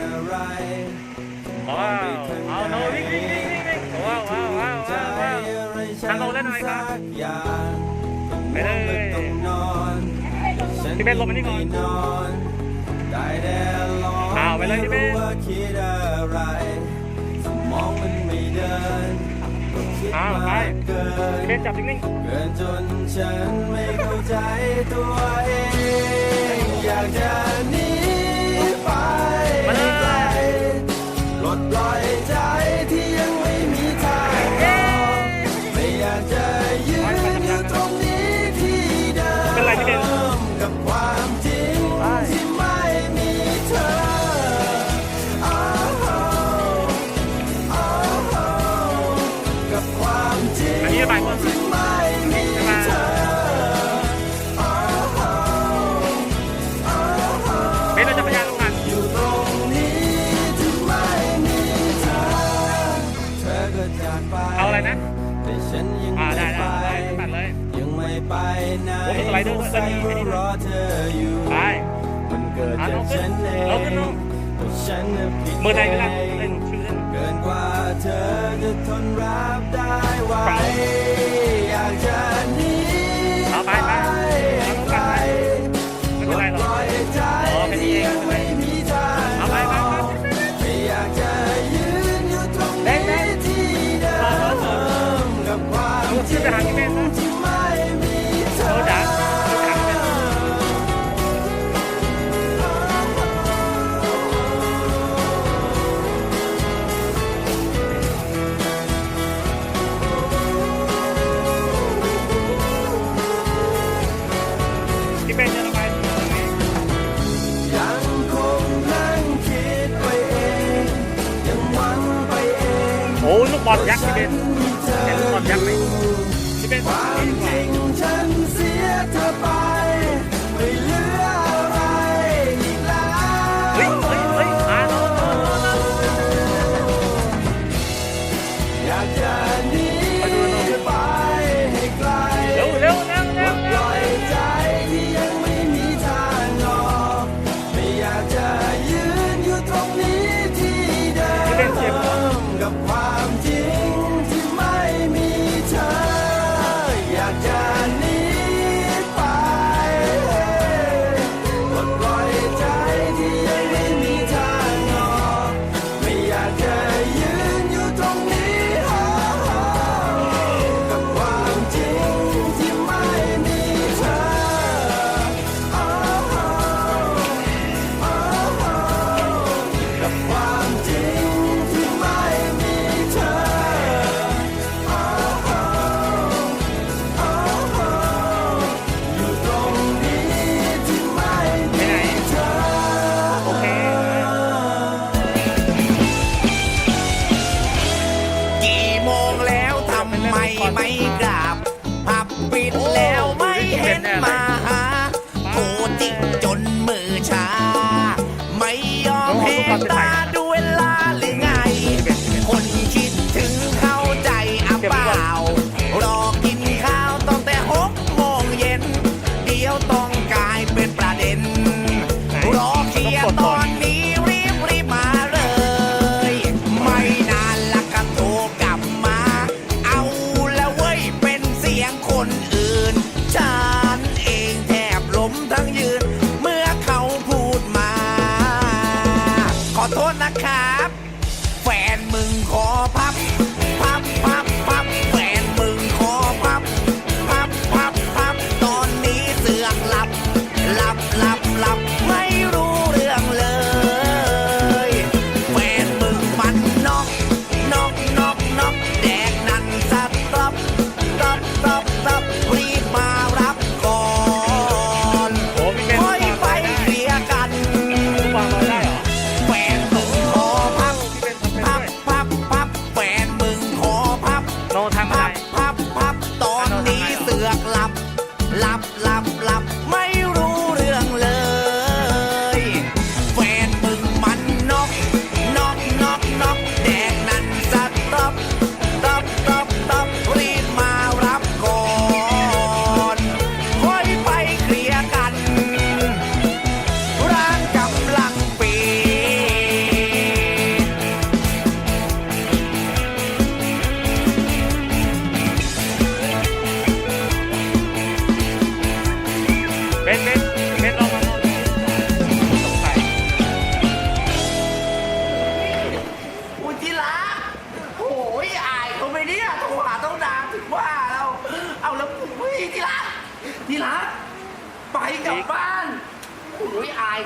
ว้าวเอาโนวิ่งวิ่งวิ่งวิ่งว้าวว้าวว้าวว้าวว้าโน้งได้หน่อยครับไม่ได้ที่เป็นลมมานี่ก่อนอ้าวไปเลยที่เป็นอ้าวไปที่เป็นจับนิ่งๆเกินจนฉันไม่เข้าใจตัวเองอยากจะ เดอร์ด้วยไปเอาน้องขึ้นเอาขึ้นน้องเมื่อใดเวลาเล่นชื่อเกินกว่าเธอจะทนรับได้ไหว บอลยักษ์ที่เป็นเห็นกบอลยักษ์ไหมที่เป็นที่กว่าฉันเสียเธอไปไม่เหลืออะไรอีกแล้วเฮ้ยเฮ้ยเฮ้ยมาแล้วอยากจะ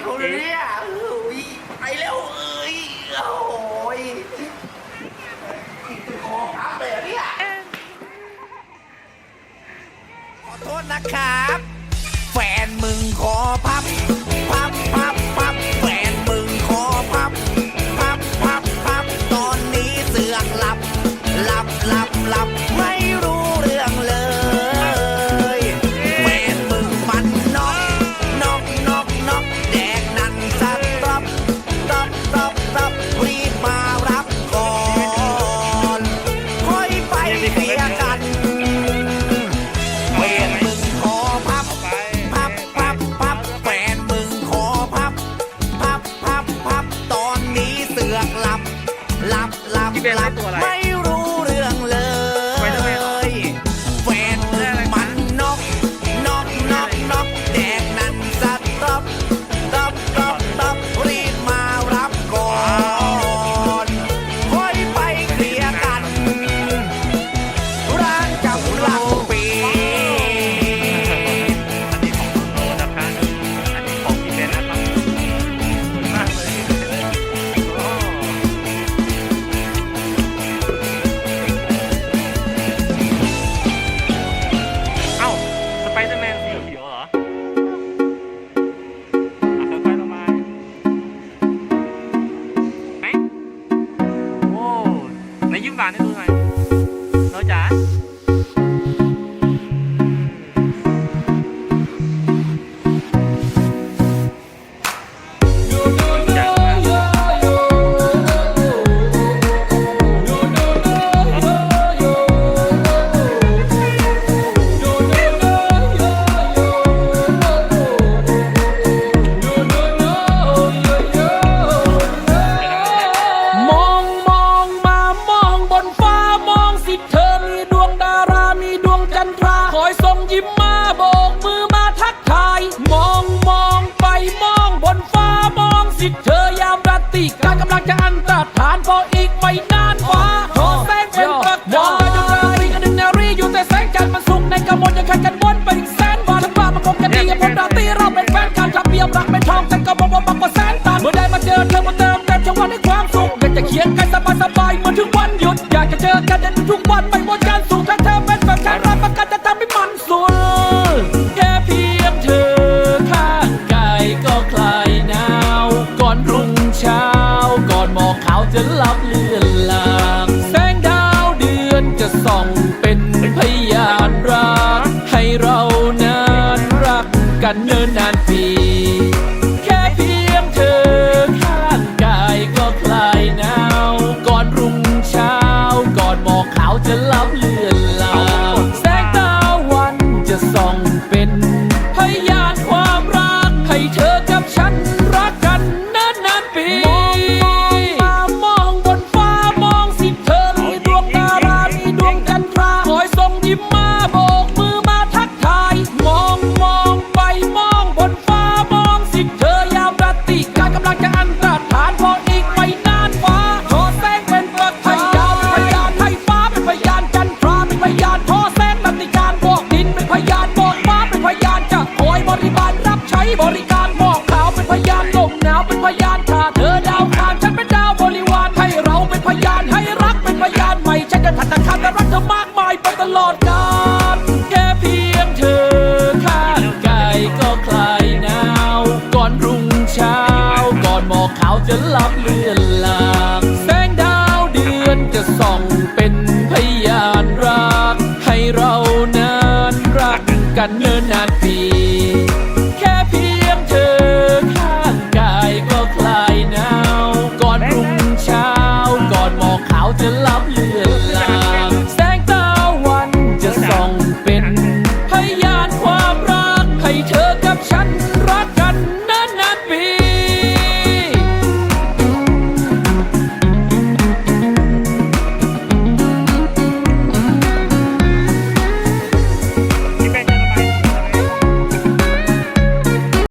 เขาเนี่ยเอ้ยไปแล้วเอ้ยโอ้ยคอพับเลยเนี่ยขอโทษนะครับ แฟนมึงขอ นี้เสือกหลับหลับหลับหลับไม่ fine. It'll จิตเธอยามราตรีกลางกำลังจะอันตรฐานพออีกไม่นาน 人老 จะส่องเป็น